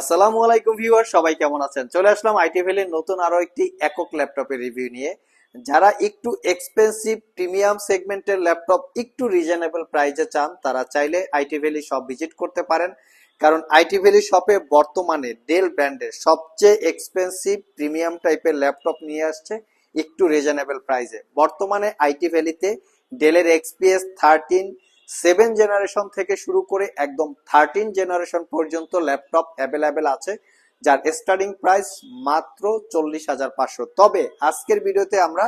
আসসালামু আলাইকুম ভিউয়ার সবাই কেমন আছেন? চলে আসলাম আইটি ভ্যালির নতুন আরও একটি একক ল্যাপটপের রিভিউ নিয়ে। যারা একটু এক্সপেন্সিভ প্রিমিয়াম সেগমেন্টের ল্যাপটপ একটু রিজনেবল প্রাইজে চান, তারা চাইলে আইটি ভ্যালি শপ ভিজিট করতে পারেন। কারণ আইটি ভ্যালি শপে বর্তমানে ডেল ব্র্যান্ডের সবচেয়ে এক্সপেন্সিভ প্রিমিয়াম টাইপের ল্যাপটপ নিয়ে আসছে একটু রিজনেবল প্রাইজে বর্তমানে আইটি ভ্যালিতে ডেলের এক্সপিএস থার্টিন সেভেন জেনারেশন থেকে শুরু করে একদম থার্টিন জেনারেশন পর্যন্ত ল্যাপটপ অ্যাভেলেবেল আছে, যার স্টার্টিং প্রাইস মাত্র চল্লিশ হাজার পাঁচশো। তবে আজকের ভিডিওতে আমরা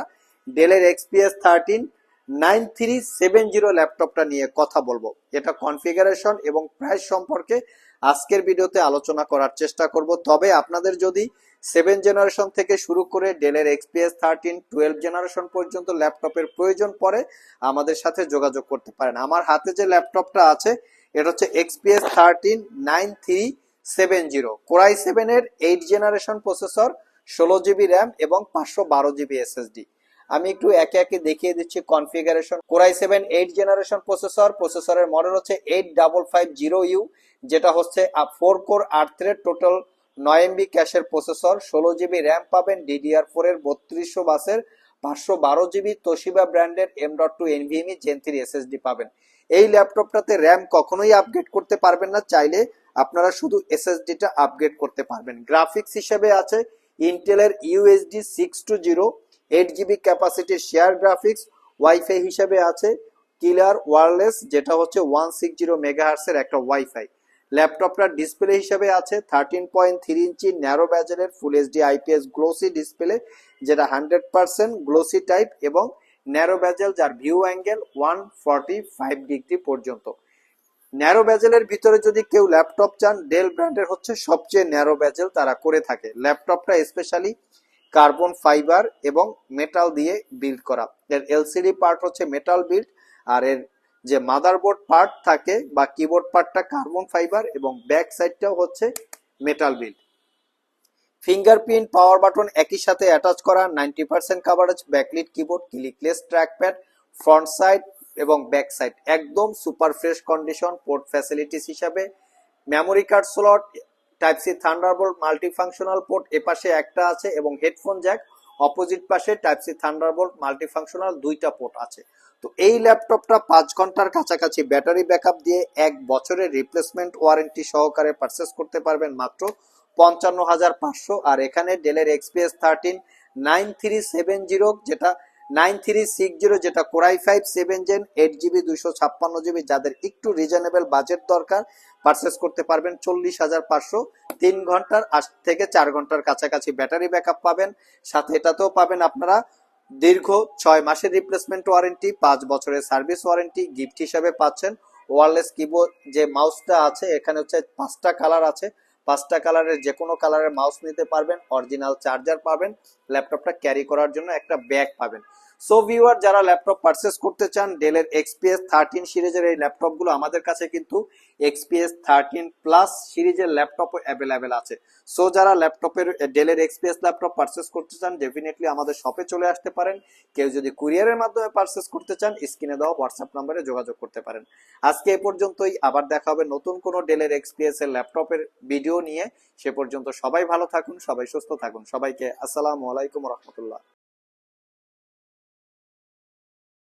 ডেলের XPS thirteen nine three seven zero ল্যাপটপটা নিয়ে কথা বলব। এটা কনফিগারেশন এবং প্রাইস সম্পর্কে আজকের ভিডিওতে আলোচনা করার চেষ্টা করব। তবে আপনাদের যদি সেভেন জেনারেশন থেকে শুরু করে ডেলের এক্সপিএস থার্টিন টুয়েলভ জেনারেশন পর্যন্ত ল্যাপটপের প্রয়োজন পড়ে, আমাদের সাথে যোগাযোগ করতে পারেন। আমার হাতে যে ল্যাপটপটা আছে, এটা হচ্ছে XPS thirteen nine three seven zero core i সেভেনের এইট জেনারেশন প্রসেসর ষোলো জিবি র্যাম এবং পাঁচশো বারো জিবি এসএসডি আমি একটু একে একে দেখিয়ে দিচ্ছি configuration core i seven eight generation processor প্রসেসরের মডেল হচ্ছে eight double five zero U যেটা হচ্ছে ফোর কোর আট থ্রেড টোটাল নয় এমবি ক্যাশের প্রসেসর ষোলো জিবি র্যাম পাবেন ডিডিআর ফোর এর বত্রিশশো বাসের, পাঁচশো বারো জিবি তোশিবা ব্র্যান্ডের M dot two NVMe gen three SSD পাবেন। এই ল্যাপটপটাতে র্যাম কখনোই আপগ্রেড করতে পারবেন না, চাইলে আপনারা শুধু এসএসডিটা আপগ্রেড করতে পারবেন। গ্রাফিক্স হিসেবে আছে ইন্টেলের UHD six two zero eight GB ক্যাপাসিটির share graphics wifi হিসেবে আছে কিলার ওয়ারলেস যেটা হচ্ছে ওয়ান সিক্স জিরো মেগাহার্সের একটা ওয়াইফাই ল্যাপটপটার ডিসপ্লে হিসেবে আছে thirteen point three inch narrow ব্যাজেলের full HD IPS glossy display যেটা হান্ড্রেড পার্সেন্ট গ্লোসি টাইপ এবং ন্যারো ব্যাজেল যার view angle one forty five degree পর্যন্ত। ন্যারো ব্যাজেলের ভিতরে যদি কেউ ল্যাপটপ চান, ডেল ব্র্যান্ডের হচ্ছে সবচেয়ে ন্যারো ব্যাজেল তারা করে থাকে। ল্যাপটপটা স্পেশালি কার্বন ফাইবার এবং মেটাল দিয়ে বিল্ড করা। এর এলসিডি পার্ট হচ্ছে মেটাল বিল্ড, আর এর যে মাদারবোর্ড পার্ট থাকে বা কিবোর্ড পার্টটা কার্বন ফাইবার এবং ব্যাক সাইডটাও হচ্ছে metal build. Fingerprint, power button একই সাথে অ্যাটাচ করা, ninety percent coverage, backlit keyboard, clickless, trackpad, front side এবং ব্যাক সাইড একদম super fresh condition port facilities হিসাবে memory card slot type C thunderbolt multifunctional port এপাশে একটা আছে এবং হেডফোন জ্যাক অপোজিট পাশে টাইপ সি থান্ডারবোল্ট মাল্টিফাংশনাল দুইটা port আছে। তো এই ল্যাপটপটা পাঁচ ঘণ্টার কাছাকাছি ব্যাটারি ব্যাকআপ দিয়ে এক বছরের রিপ্লেসমেন্ট ওয়ারেন্টি সহকারে পারচেস করতে পারবেন মাত্র পঞ্চান্ন হাজার পাঁচশো। আর এখানে ডেলের XPS thirteen nine three seven zero যেটা নাইন থ্রি সিক্স জিরো যেটা core i five, seven gen eight GB, দুইশো ছাপ্পান্ন জিবি, যাদের একটু রিজনেবল বাজেট দরকার পারচেস করতে পারবেন চল্লিশ হাজার পাঁচশো। তিন ঘণ্টার আজ থেকে চার ঘণ্টার কাছাকাছি ব্যাটারি ব্যাকআপ পাবেন। সাথে এটাতেও পাবেন আপনারা দীর্ঘ ছয় মাসের রিপ্লেসমেন্ট ওয়ারেন্টি পাঁচ বছরের সার্ভিস ওয়ারেন্টি গিফট হিসাবে পাচ্ছেন। ওয়ারলেস কিবোর্ড যে মাউসটা আছে, এখানে হচ্ছে পাঁচটা কালার আছে। পাঁচটা কালারের যে কোনো কালারের মাউস নিতে পারবেন অরিজিনাল চার্জার পাবেন ল্যাপটপটা ক্যারি করার জন্য একটা ব্যাগ পাবেন। সো ভিউয়ার যারা ল্যাপটপ পারচেস করতে চান ডেলের এক্সপিএস থার্টিন সিরিজের এই ল্যাপটপগুলো আমাদের কাছে কিন্তু এক্সপিএস থার্টিন প্লাস সিরিজের ল্যাপটপ অ্যাভেলেবেল আছে। সো যারা ল্যাপটপের ডেলের এক্সপিএস ল্যাপটপ পারচেস করতে চান ডেফিনেটলি আমাদের শপে চলে আসতে পারেন। কেউ যদি কুরিয়ারের মাধ্যমে পারচেস করতে চান স্ক্রিনে দেওয়া হোয়াটসঅ্যাপ নম্বরে যোগাযোগ করতে পারেন। আজকে এ পর্যন্তই, আবার দেখা হবে নতুন কোনো ডেলের এক্সপিএস এর ল্যাপটপের ভিডিও নিয়ে। সে পর্যন্ত সবাই ভালো থাকুন, সবাই সুস্থ থাকুন। সবাইকে আসসালামু আলাইকুম রহমতুল্লাহ।